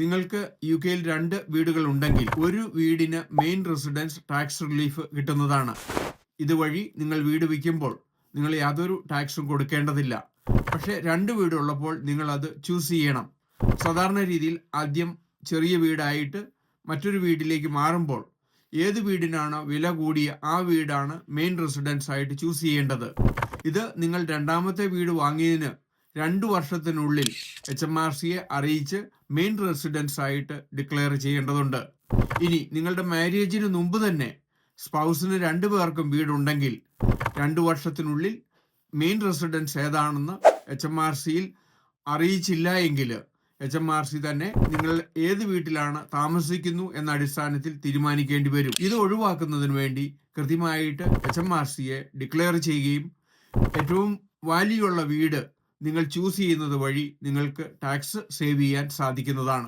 നിങ്ങൾക്ക് യു കെയിൽ രണ്ട് വീടുകൾ ഉണ്ടെങ്കിൽ ഒരു വീടിന് മെയിൻ റെസിഡൻസ് ടാക്സ് റിലീഫ് കിട്ടുന്നതാണ്. ഇതുവഴി നിങ്ങൾ വീട് വിൽക്കുമ്പോൾ നിങ്ങൾ യാതൊരു ടാക്സും കൊടുക്കേണ്ടതില്ല. പക്ഷേ രണ്ട് വീടുള്ളപ്പോൾ നിങ്ങൾ അത് ചൂസ് ചെയ്യണം. സാധാരണ രീതിയിൽ ആദ്യം ചെറിയ വീടായിട്ട് മറ്റൊരു വീട്ടിലേക്ക് മാറുമ്പോൾ ഏത് വീടിനാണ് വില കൂടിയ ആ വീടാണ് മെയിൻ റെസിഡൻസ് ആയിട്ട് ചൂസ് ചെയ്യേണ്ടത്. ഇത് നിങ്ങൾ രണ്ടാമത്തെ വീട് വാങ്ങിയതിന് രണ്ടു വർഷത്തിനുള്ളിൽ എച്ച് എം ആർ സിയെ അറിയിച്ച് മെയിൻ റെസിഡൻസ് ആയിട്ട് ഡിക്ലെയർ ചെയ്യേണ്ടതുണ്ട്. ഇനി നിങ്ങളുടെ മാരേജിന് മുമ്പ് തന്നെ സ്പൗസിന് രണ്ടു പേർക്കും വീടുണ്ടെങ്കിൽ രണ്ടു വർഷത്തിനുള്ളിൽ മെയിൻ റെസിഡൻസ് ഏതാണെന്ന് എച്ച് എം ആർ സിയിൽ അറിയിച്ചില്ല എങ്കിൽ എച്ച് എം ആർ സി തന്നെ നിങ്ങൾ ഏത് വീട്ടിലാണ് താമസിക്കുന്നു എന്ന അടിസ്ഥാനത്തിൽ തീരുമാനിക്കേണ്ടി വരും. ഇത് ഒഴിവാക്കുന്നതിന് വേണ്ടി കൃത്യമായിട്ട് എച്ച് എം ആർ സിയെ ഡിക്ലെയർ ചെയ്യുകയും ഏറ്റവും വാല്യൂ ഉള്ള വീട് നിങ്ങൾ ചൂസ് ചെയ്യുന്നത് വഴി നിങ്ങൾക്ക് ടാക്സ് സേവ് ചെയ്യാൻ സാധിക്കുന്നതാണ്.